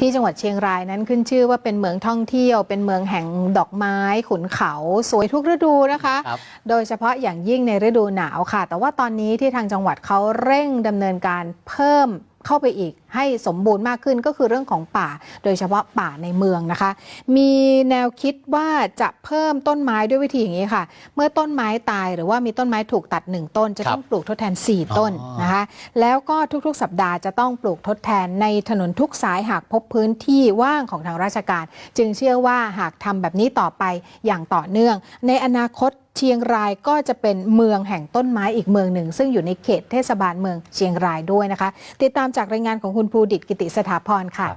ที่จังหวัดเชียงรายนั้นขึ้นชื่อว่าเป็นเมืองท่องเที่ยว เป็นเมืองแห่งดอกไม้ขุนเขา สวยทุกฤดูนะคะครับโดยเฉพาะอย่างยิ่งในฤดูหนาวค่ะ แต่ว่าตอนนี้ที่ทางจังหวัดเขาเร่งดำเนินการเพิ่ม เข้าไปอีกให้สมบูรณ์มากขึ้นก็คือเรื่องของป่า โดยเฉพาะป่าในเมืองนะคะ มีแนวคิดว่าจะเพิ่มต้นไม้ด้วยวิธีอย่างนี้ค่ะ เมื่อต้นไม้ตายหรือว่ามีต้นไม้ถูกตัดหนึ่งต้น จะต้องปลูกทดแทน 4 ต้นอ๋อนะคะ แล้วก็ทุกๆ สัปดาห์จะต้องปลูกทดแทนในถนนทุกสายหากพบพื้นที่ว่างของทางราชการ จึงเชื่อว่าหากทำแบบนี้ต่อไปอย่างต่อเนื่อง ในอนาคต เชียงรายก็จะเป็นเมืองแห่งต้นไม้อีกเมืองหนึ่ง ซึ่งอยู่ในเขตเทศบาลเมืองเชียงรายด้วยนะคะ ติดตามจากรายงานของคุณภูดิตกิติสถาพรค่ะ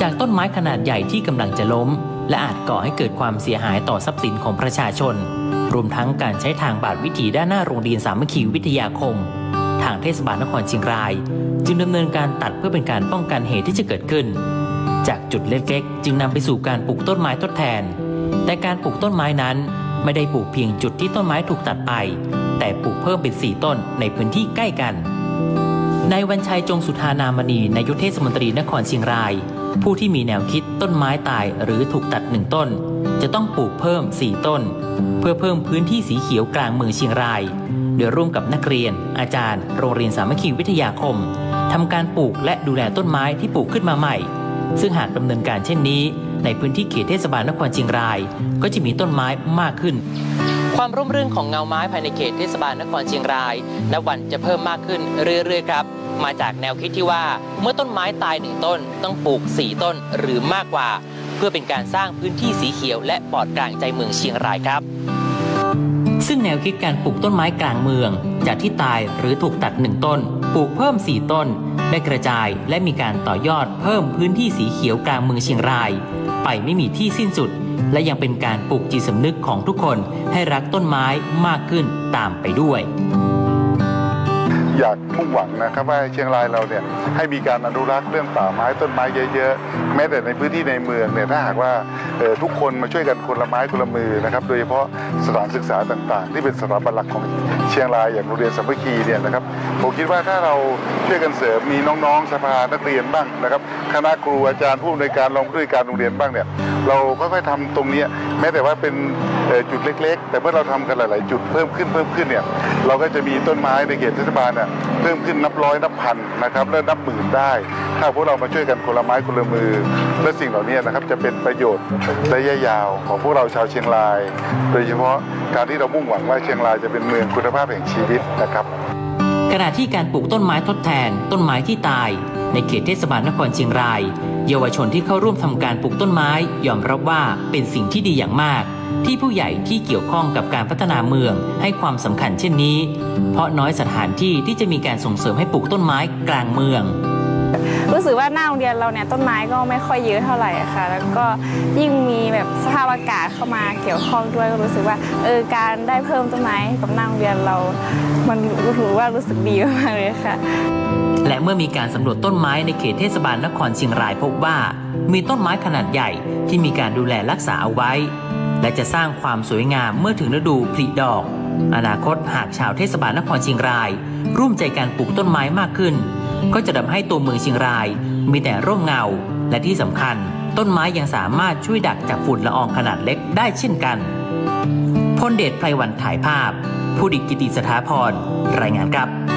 จากต้นไม้ขนาดใหญ่ที่กำลังจะล้ม และอาจก่อให้เกิดความเสียหายต่อทรัพย์สินของประชาชน รวมทั้งการใช้ทางบาดวิถีด้านหน้าโรงเรียนสามัคคีวิทยาคม ทางเทศบาลนครเชียงราย จึงดำเนินการตัดเพื่อเป็นการป้องกันเหตุที่จะเกิดขึ้น จากจุดเล็กๆ จึงนำไปสู่การปลูกต้นไม้ทดแทน แต่การปลูกต้นไม้นั้นไม่ได้ปลูกเพียงจุดที่ต้นไม้ถูกตัดไป แต่ปลูกเพิ่มเป็น 4 ต้นในพื้นที่ใกล้กันนายวันชัยจงสุธานามณีนายกเทศมนตรีนครเชียงราย ผู้ที่มีแนวคิดต้นไม้ตายหรือถูกตัดหนึ่งต้น จะต้องปลูกเพิ่ม 4 ต้น เพื่อเพิ่มพื้นที่สีเขียวกลางเมืองเชียงราย โดยร่วมกับนักเรียน อาจารย์ โรงเรียนสามัคคีวิทยาคมทำการปลูกและดูแลต้นไม้ที่ปลูกขึ้นมาใหม่ ซึ่งหากดำเนินการเช่นนี้ ในพื้นที่เขตเทศบาลนครเชียงราย ก็จะมีต้นไม้มากขึ้น ความร่มรื่นของเงาไม้ภายในเขตเทศบาลนครเชียงรายนับวันจะเพิ่มมากขึ้นเรื่อยๆครับ มาจากแนวคิดที่ว่าเมื่อต้นไม้ตายหนึ่งต้นต้องปลูก 4 ต้นหรือมากกว่า เพื่อเป็นการสร้างพื้นที่สีเขียว และปลอดกลางใจเมืองเชียงรายครับซึ่งแนวคิดการปลูกต้นไม้กลางเมือง จากที่ตายหรือถูกตัดหนึ่งต้น ปลูกเพิ่ม 4 ต้น ได้กระจายและมีการต่อยอดเพิ่มพื้นที่สีเขียวกลางเมืองเชียงราย ไปไม่มีที่สิ้นสุด และยังเป็นการปลูกจิตสำนึกของทุกคนให้รักต้นไม้มากขึ้นตามไปด้วยอยากมุ่งหวังนะครับว่าเชียงรายเราเนี่ยให้มีการอนุรักษ์เรื่องป่าไม้ต้นไม้เยอะๆแม้แต่ในพื้นที่ในเมืองเนี่ยถ้าหากว่า ทุกคนมาช่วยกันคนละไม้คนละมือนะครับ โดยเฉพาะสถานศึกษาต่างๆ ที่เป็นสถาบันหลักของเชียงรายอย่างโรงเรียนสัมัคคีเนี่ยนะครับผมคิดว่าถ้าเราช่วยกันเสริมมีน้องๆสภานักเรียนบ้างนะครับ คณะครูอาจารย์ผู้อำนวยการรองผู้อำนวยการโรงเรียนบ้างเนี่ย เราค่อยๆทำตรงนี้แม้แต่ว่าเป็นจุดเล็ก ๆ แต่เมื่อเราทำกันหลาย ๆ จุดเพิ่มขึ้นเพิ่มขึ้นเนี่ยเราก็จะมีต้นไม้ในเขตเทศบาลเนี่ยเพิ่มขึ้นนับร้อยนับพันนะครับและนับหมื่นได้ ถ้าพวกเรามาช่วยกันคนละไม้คนละมือและสิ่งเหล่านี้นะครับจะเป็นประโยชน์ระยะยาวของพวกเราชาวเชียงราย โดยเฉพาะการที่เรามุ่งหวังว่าเชียงรายจะเป็นเมืองคุณภาพแห่งชีวิตนะครับขณะที่การปลูกต้นไม้ทดแทนต้นไม้ที่ตาย ในเขตเทศบาลนครเชียงราย เยาวชนที่เข้าร่วมทำการปลูกต้นไม้ยอมรับว่าเป็นสิ่งที่ดีอย่างมาก ที่ผู้ใหญ่ที่เกี่ยวข้องกับการพัฒนาเมืองให้ความสำคัญเช่นนี้ เพราะน้อยสถานที่ที่จะมีการส่งเสริมให้ปลูกต้นไม้กลางเมือง รู้สึกว่าหน้าโรงเรียนเราเนี่ยต้นไม้ก็ไม่ค่อยเยอะเท่าไหร่ค่ะ แล้วก็ยิ่งมีแบบสภาพอากาศเข้ามาเกี่ยวข้องด้วยก็รู้สึกว่าเออการได้เพิ่มต้นไม้ให้กับหน้าโรงเรียนเรา มันรู้ว่ารู้สึกดีมากเลยค่ะและเมื่อมีการสำรวจต้นไม้ในเขตเทศบาลนครเชียงรายพบว่า มีต้นไม้ขนาดใหญ่ที่มีการดูแลรักษาเอาไว้ และจะสร้างความสวยงามเมื่อถึงฤดูผลิดอก อนาคตหากชาวเทศบาลนครเชียงราย ร่วมใจการปลูกต้นไม้มากขึ้น ก็จะทำให้ตัวเมืองเชียงราย มีแต่ร่มเงา และที่สำคัญ ต้นไม้ยังสามารถช่วยดักจากฝุ่นละอองขนาดเล็กได้เช่นกันพลเดชไพรวันถ่ายภาพ ผู้ดิกิติสถาพรรายงานครับ